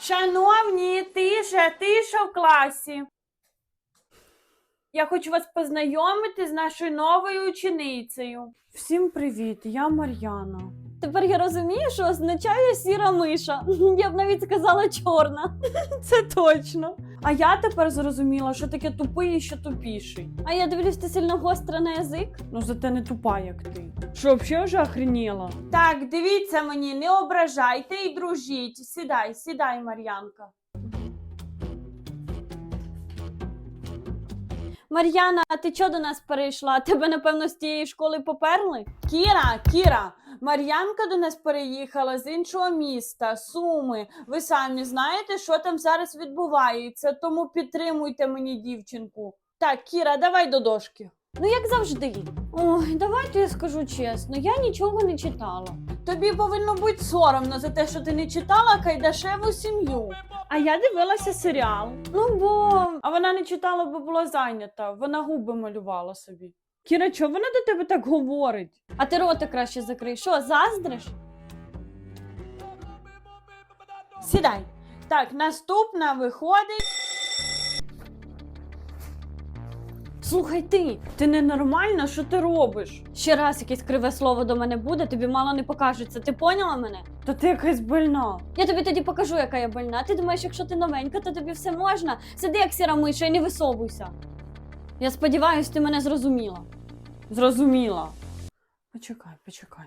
Шановні, тиша, тиша в класі. Я хочу вас познайомити з нашою новою ученицею. Всім привіт, я Мар'яна. Тепер я розумію, що означає сіра миша. Я б навіть сказала чорна. Це точно. А я тепер зрозуміла, що таке тупий і що тупіший. А я дивлюсь, ти сильно гостра на язик. Ну зате не тупа, як ти. Що, взагалі вже охреніла? Так, дивіться мені, не ображайте і дружіть. Сідай, сідай, Мар'янка. Мар'яна, а ти чого до нас перейшла? Тебе, напевно, з тієї школи поперли? Кіра, Кіра, Мар'янка до нас переїхала з іншого міста, Суми. Ви самі знаєте, що там зараз відбувається, тому підтримуйте мені дівчинку. Так, Кіра, давай до дошки. Ну, як завжди. Ой, давайте я скажу чесно, я нічого не читала. Тобі повинно бути соромно за те, що ти не читала Кайдашеву сім'ю. А я дивилася серіал. Ну бо А вона не читала, бо була зайнята. Вона губи малювала собі. Кіра, чого вона до тебе так говорить? а ти рота краще закрий. Що, заздриш? Сідай. Так, наступна виходить. Слухай ти, Ти ненормальна, що ти робиш? ще раз якесь криве слово до мене буде, тобі мало не покажеться. Ти поняла мене? Та ти якась больна. Я тобі тоді покажу, яка я больна. Ти думаєш, якщо ти новенька, то тобі все можна. Сиди як сіра миша і не висовуйся. Я сподіваюся, ти мене зрозуміла. Зрозуміла. Почекай, почекай.